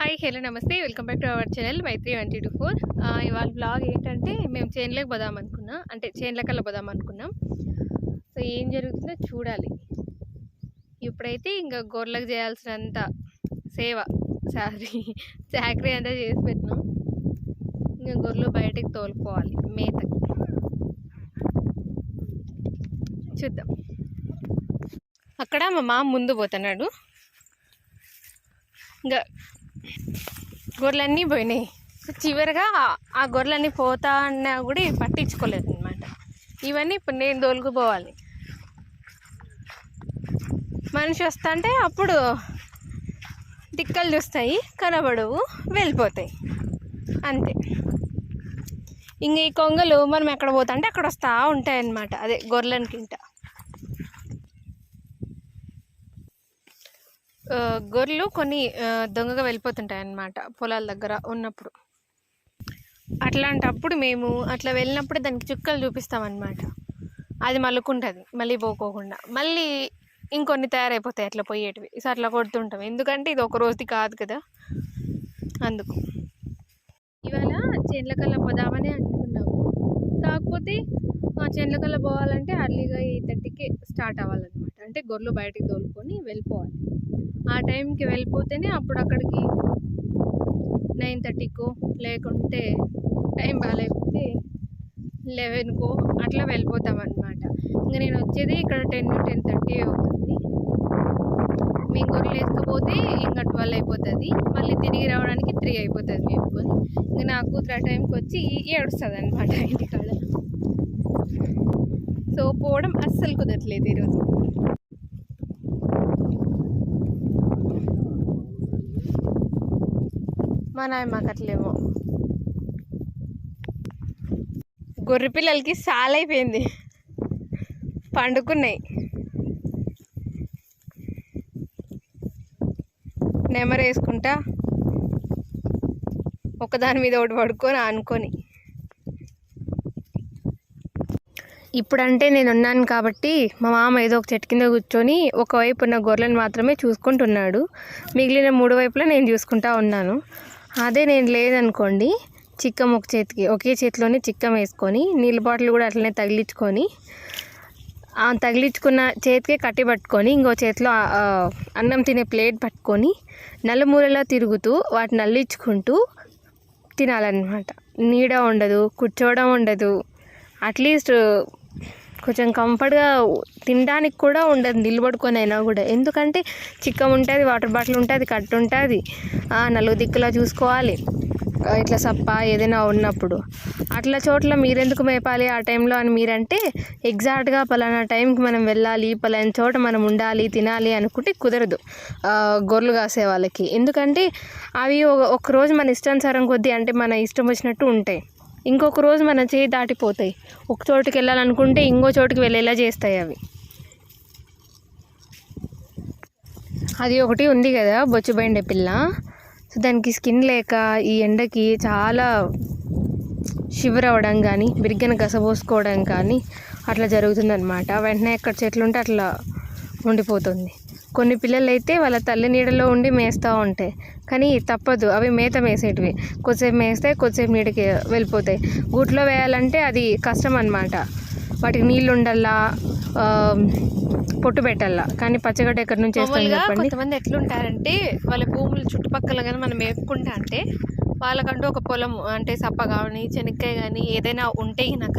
Hi hello నమస్తే. Welcome back to our channel Maitri one two four. ఇవాళ blog ఏంటంటే మేము చేన్లోకి పోదాం అనుకున్నాం అంటే చేన్లకల్లా పోదాం అనుకున్నాం. సో ఏం జరుగుతుందో చూడాలి. ఇప్పుడైతే ఇంకా గొర్రెలకు చేయాల్సినంత సేవ సారీ చాకరీ అంతా చేసి పెట్టినాం. ఇంకా గొర్రెలు బయటికి తోలుకోవాలి మేత. చూద్దాం. అక్కడ మా మామ ముందు పోతున్నాడు. ఇంకా గొర్రెలన్నీ పోయినాయి. సో చివరిగా ఆ- గొర్రెలన్నీ పోతా అన్నా కూడా పట్టించుకోలేదు అనమాట ఇవన్నీ ఇప్పుడు నేను దోలుకుపోవాలి మనిషి వస్తా అంటే అప్పుడు దిక్కలు చూస్తాయి కనబడవు వెళ్ళిపోతాయి. అంతే. ఇంక ఈ కొంగలు మనం ఎక్కడ పోతా అంటే అక్కడ వస్తూ ఉంటాయి అన్నమాట అదే గొర్రెలకి ఇంట ఆ, గొర్రెలు కొన్ని దొంగగా వెళ్ళిపోతుంటాయి అన్నమాట పొలాల దగ్గర ఉన్నప్పుడు. అట్లాంటప్పుడు మేము అట్లా వెళ్ళినప్పుడు దానికి చుక్కలు చూపిస్తామన్నమాట. అది మలుకుంటుంది మళ్ళీ పోకోకుండా. మళ్ళీ ఇంకొన్ని తయారైపోతాయి అట్లా పోయేటివి. సో అట్లా కొడుతుంటాం. ఎందుకంటే ఇది ఒక రోజుది కాదు కదా. అందుకు. ఇవాళ చేన్లకల్లా పోదామని అనుకున్నాము. కాకపోతే ఆ చేన్లకల్లా పోవాలంటే అర్లీగా ఎయిట్ థర్టీకి స్టార్ట్ అవ్వాలన్నమాట. అంటే గొర్రెలు బయటికి తోలుకొని వెళ్ళిపోవాలి. ఆ టైంకి వెళ్ళిపోతేనే అప్పుడు అక్కడికి నైన్ థర్టీకో లేకుంటే టైం బాగాలేకపోతే లెవెన్కో అట్లా వెళ్ళిపోతాం అనమాట ఇంకా నేను వచ్చేది ఇక్కడ టెన్ టెన్ థర్టీ అవుతుంది. మేము గొర్రెలు లేకపోతే ఇంకా ట్వెల్వ్ అయిపోతుంది. మళ్ళీ తిరిగి రావడానికి త్రీ అయిపోతుంది మేపుకొని ఇంకా నా కూతురు ఆ టైంకి వచ్చి ఏడుస్తుంది అనమాట ఇంటికాడ. సో పోవడం అస్సలు కుదరట్లేదు ఈరోజు. మా నాయన మాకు అట్లేమో గొర్రె పిల్లలకి సాలైపోయింది పండుకున్నాయి. నెమరేసుకుంటా ఒకదాని మీద ఒకటి పడుకొని ఆనుకొని. ఇప్పుడంటే నేను ఉన్నాను కాబట్టి మా మామ ఏదో ఒక చెట్టు కింద కూర్చొని ఒకవైపు ఉన్న గొర్రెలను మాత్రమే చూసుకుంటున్నాడు. మిగిలిన మూడు వైపులా నేను చూసుకుంటా ఉన్నాను. అదే నేను లేదనుకోండి చిక్కం ఒక చేతికి ఒకే చేతిలోనే చిక్కం వేసుకొని నీళ్ళ బాటిల్ కూడా అట్లనే తగిలించుకొని ఆ తగిలించుకున్న చేతికే కట్టి పట్టుకొని ఇంకో చేతిలో అన్నం తినే ప్లేట్ పట్టుకొని నలుమూలలా తిరుగుతూ వాటిని అల్లించుకుంటూ తినాలన్నమాట. నీడ ఉండదు కూర్చోవడం ఉండదు. అట్లీస్ట్ కొంచెం కంఫర్ట్గా తినడానికి కూడా ఉండదు నిలబడుకొని అయినా కూడా. ఎందుకంటే చిక్కం ఉంటుంది వాటర్ బాటిల్ ఉంటుంది కట్టు ఉంటుంది. నలుగు దిక్కులా చూసుకోవాలి. ఇట్లా సప్ప ఏదైనా ఉన్నప్పుడు. అట్లా చోట్ల మీరెందుకు మేపాలి ఆ టైంలో అని మీరంటే ఎగ్జాక్ట్గా పలానా టైంకి మనం వెళ్ళాలి పలానా చోట మనం ఉండాలి తినాలి అనుకుంటే కుదరదు. గొర్రెలు కాసే వాళ్ళకి. ఎందుకంటే అవి ఒక- ఒక రోజు మన ఇష్టానుసారం కొద్దీ అంటే మన ఇష్టం వచ్చినట్టు ఉంటాయి. ఇంకొక రోజు మన చేయి దాటిపోతాయి. ఒక చోటుకి వెళ్ళాలనుకుంటే ఇంకో చోటుకి వెళ్ళేలా చేస్తాయి అవి. అది ఒకటి ఉంది కదా బొచ్చుబైండే పిల్ల. సో దానికి స్కిన్ లేక ఈ ఎండకి చాలా షివర్ అవ్వడం కానీ బిరిగ్గన గసబోసుకోవడం కానీ అట్లా జరుగుతుందన్నమాట. వెంటనే ఎక్కడ చెట్లు ఉంటే అట్లా ఉండిపోతుంది. కొన్ని పిల్లలు అయితే వాళ్ళ తల్లి నీడలో ఉండి మేస్తూ ఉంటాయి. కానీ తప్పదు అవి మేత మేసేటివి. కొద్దిసేపు మేస్తాయి కొద్దిసేపు నీడకి వెళ్ళిపోతాయి. గూట్లో వేయాలంటే అది కష్టం అన్నమాట. వాటికి నీళ్ళు ఉండాలా ఆ, పొట్టు పెట్టాలా కానీ పచ్చగడ్డ ఎక్కడి నుంచి వేస్తాం చెప్పండి? కొంతమంది ఎట్లుంటారంటే వాళ్ళ భూములు చుట్టుపక్కల కానీ మనం మేపుకుంటా అంటే వాళ్ళకంటూ ఒక పొలం అంటే సప్ప కానీ చెనక్కాయ కానీ ఏదైనా ఉంటే గనక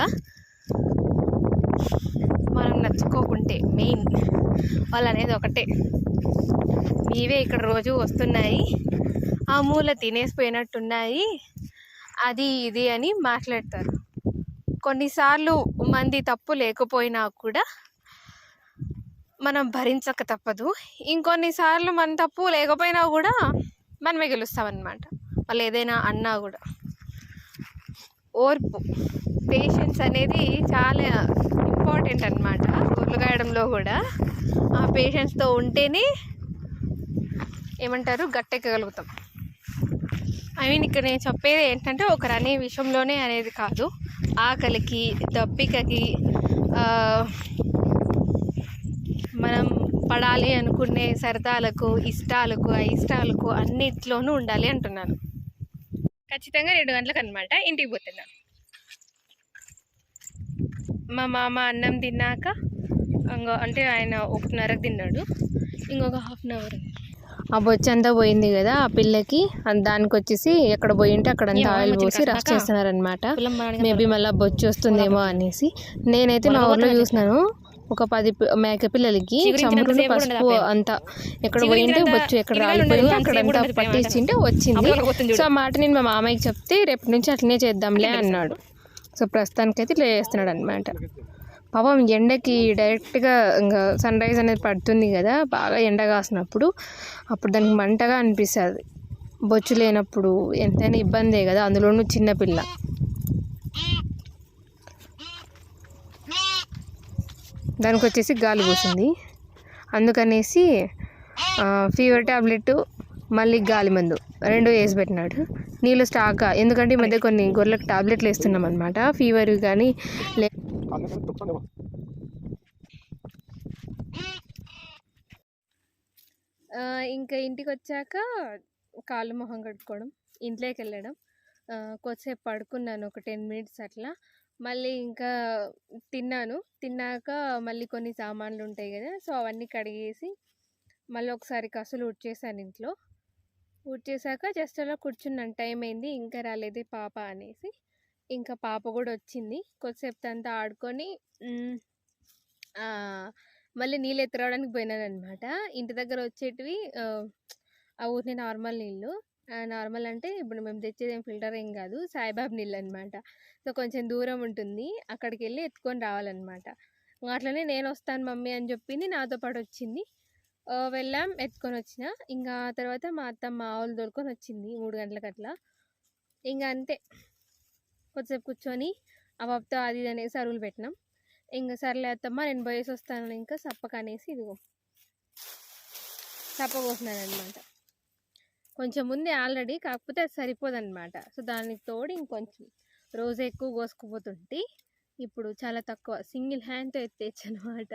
మనం నచ్చుకోకుంటే మెయిన్ వాళ్ళు అనేది ఒకటే. మీవే ఇక్కడ రోజు వస్తున్నాయి. ఆ మూల తినేసిపోయినట్టున్నాయి. అది ఇది అని మాట్లాడతారు. కొన్నిసార్లు మంది తప్పు లేకపోయినా కూడా మనం భరించక తప్పదు. ఇంకొన్నిసార్లు మన తప్పు లేకపోయినా కూడా మనమే గెలుస్తామన్నమాట. వాళ్ళు ఏదైనా అన్నా కూడా. ఓర్పు పేషెన్స్ అనేది చాలా ఇంపార్టెంట్ అనమాట గొర్రెలు కూడా. ఆ పేషెన్స్తో ఉంటేనే ఏమంటారు గట్టెక్కగలుగుతాం. ఐ మీన్ ఇక్కడ నేను చెప్పేది ఏంటంటే ఒకరు అనే విషయంలోనే అనేది కాదు. ఆకలికి దప్పికకి మనం పడాలి అనుకునే సరదాలకు ఇష్టాలకు అయిష్టాలకు అన్నిట్లోనూ ఉండాలి అంటున్నాను. ఖచ్చితంగా రెండు గంటలకు అనమాట ఇంటికి పోతున్నాను. మా మామ అన్నం తిన్నాక ఇంకో అంటే ఆయన ఒకటిన్నరకు తిన్నాడు. ఇంకొక హాఫ్ అన్ అవర్ ఆ బొచ్చు అంతా పోయింది కదా ఆ పిల్లకి. దానికి వచ్చేసి ఎక్కడ పోయింటే అక్కడ అంతా ఆయిల్ పోసి రష్ చేస్తున్నారనమాట. మేబీ మళ్ళీ బొచ్చు వస్తుందేమో అనేసి. నేనైతే మా ఊర్లో చూసినాను. ఒక పది మేక పిల్లలకి చమురును పసుపు అంతా ఎక్కడ పోయింటే బొచ్చు ఎక్కడ రాలిపోయింటే అక్కడ అంతా పట్టించింటే వచ్చింది. సో ఆ మాట నేను మా మామయ్యకి చెప్తే రేపటి నుంచి అట్లనే చేద్దాంలే అన్నాడు. సో ప్రస్తుతానికైతే ఇట్లా చేస్తున్నాడు అనమాట పాపం ఎండకి డైరెక్ట్గా ఇంకా సన్ రైజ్ అనేది పడుతుంది కదా బాగా ఎండ కాసినప్పుడు అప్పుడు దానికి మంటగా అనిపిస్తుంది. బొచ్చు లేనప్పుడు ఎంతైనా ఇబ్బందే కదా అందులోనూ చిన్నపిల్ల దానికి వచ్చేసి గాలి పోసింది. అందుకనేసి ఫీవర్ ట్యాబ్లెట్ మళ్ళీ గాలి మందు. రెండు వేసి పెట్టినాడు. నీళ్ళు స్టాక్ ఎందుకంటే ఈ మధ్య కొన్ని గొర్రెలకు టాబ్లెట్లు వేస్తున్నాం అనమాట ఫీవర్ కానీ లే ఇంకా ఇంటికి వచ్చాక కాళ్ళు మొహం కడుక్కోవడం ఇంట్లోకి వెళ్ళడం. కొద్దిసేపు పడుకున్నాను ఒక టెన్ మినిట్స్ అట్లా. మళ్ళీ ఇంకా తిన్నాను. తిన్నాక మళ్ళీ కొన్ని సామాన్లు ఉంటాయి కదా సో అవన్నీ కడిగేసి మళ్ళీ ఒకసారి కసులు ఉడ్చేసాను ఇంట్లో. ఉడ్చేసాక జస్ట్ అలా కూర్చున్నాను. టైం అయింది ఇంకా రాలేదు పాప అనేసి. ఇంకా పాప కూడా వచ్చింది. కొద్దిసేపు అంతా ఆడుకొని మళ్ళీ నీళ్ళు ఎత్తురావడానికి పోయినాను అనమాట ఇంటి దగ్గర వచ్చేటివి ఆ, ఊరిని నార్మల్ నీళ్ళు. నార్మల్ అంటే ఇప్పుడు మేము తెచ్చేది ఏం ఫిల్టర్ ఏం కాదు సాయిబాబు నీళ్ళు అనమాట సో కొంచెం దూరం ఉంటుంది. అక్కడికి వెళ్ళి ఎత్తుకొని రావాలన్నమాట అట్లనే నేను వస్తాను మమ్మీ అని చెప్పింది. నాతో పాటు వచ్చింది. వెళ్ళాం ఎత్తుకొని వచ్చిన. ఇంకా తర్వాత మా అత్తమ్మ ఆవులు దొరుకొని వచ్చింది మూడు గంటలకు అట్లా. ఇంకా అంతే. కొద్దిసేపు కూర్చొని ఆ బాబుతో అది ఇది అనేసి అరువులు పెట్టినాం. ఇంకా సర్లే అత్తమ్మ నేను పోయేసి వస్తాను ఇంకా సప్పక అనేసి ఇదిగో. సప్ప పోసినాను అనమాట కొంచెం ముందే ఆల్రెడీ కాకపోతే అది సరిపోదన్నమాట. సో దానికి తోడు ఇంకొంచెం రోజు ఎక్కువ కోసుకుపోతుంటే ఇప్పుడు చాలా తక్కువ. సింగిల్ హ్యాండ్తో ఎత్తేచ్చు అనమాట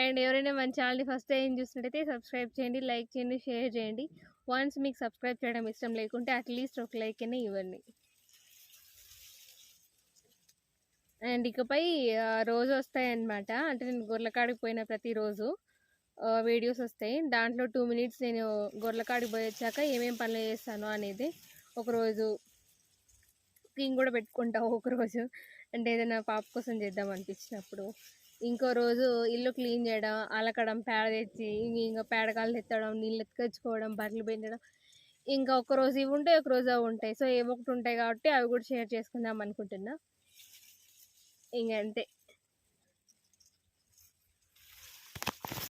అండ్ ఎవరైనా మన ఛానల్ని ఫస్ట్ టైం చూసినట్టయితే సబ్స్క్రైబ్ చేయండి లైక్ చేయండి షేర్ చేయండి. వన్స్ మీకు సబ్స్క్రైబ్ చేయడం ఇష్టం లేకుంటే అట్లీస్ట్ ఒక లైక్ అయినా ఇవ్వండి. అండ్ ఇకపై రోజు వస్తాయి అన్నమాట అంటే నేను గొర్రెకాడికి పోయిన ప్రతిరోజు వీడియోస్ వస్తాయి. దాంట్లో టూ మినిట్స్ నేను గొర్రెకాడికి పోయి వచ్చాక ఏమేం పనులు చేస్తాను అనేది ఒకరోజు కుకింగ్ కూడా పెట్టుకుంటా ఒకరోజు. అంటే ఏదైనా పాప కోసం చేద్దాం అనిపించినప్పుడు. ఇంకో రోజు ఇల్లు క్లీన్ చేయడం అలకడం పేడ తెచ్చి ఇంకా పేడకాలు ఎత్తడం నీళ్ళు ఎత్తుకొచ్చుకోవడం బట్టలు పెంచడం ఇంకా ఒక రోజు ఇవి ఉంటాయి ఒక రోజు అవి ఉంటాయి. సో ఏవో ఒకటి ఉంటాయి కాబట్టి అవి కూడా షేర్ చేసుకుందాం అనుకుంటున్నా. ఇంకంతే